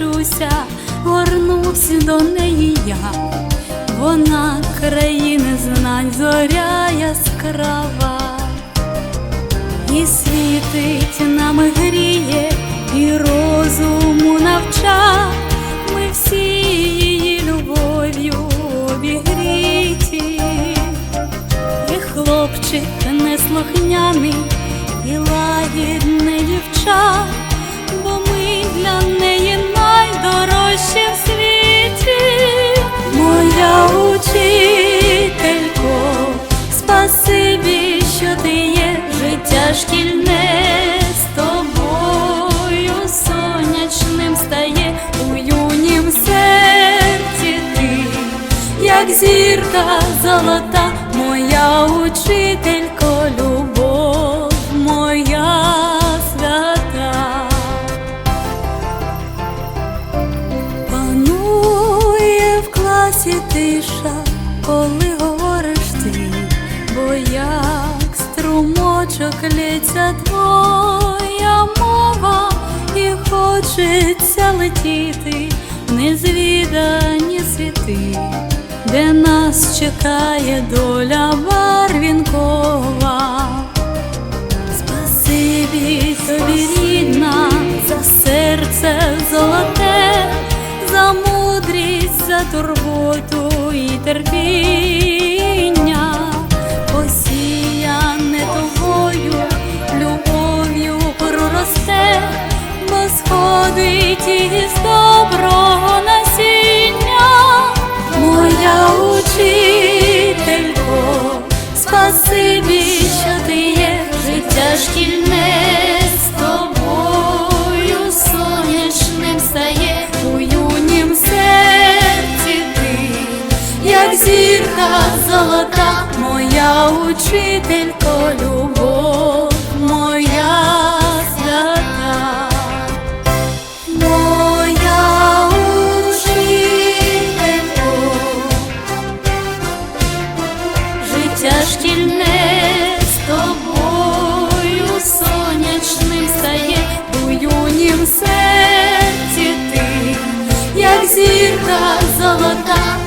я жити в неї вчуся, горнусь до неї я, вона країни знань, зоря яскрава, і світить нам гріє, і розуму навча, ми всі її любов'ю обігріті. І хлопчик неслухняний, і лагідне дівча, зірка золота, моя учителько, любов моя свята. Панує в класі тиша, коли говориш ти, бо як струмочок лється твоя мова, і хочеться летіти незвідані світи, де нас чекає доля барвінкова. Спасибі тобі, рідна, за серце золоте, за мудрість, за турботу і терпіння, посіяне тобою, любов'ю проросте, бо сходить із доброго насіння, зірка золота, моя учителько, любов моя свята. Моя учителько, життя шкільне з тобою сонячним стає у як зірка золота,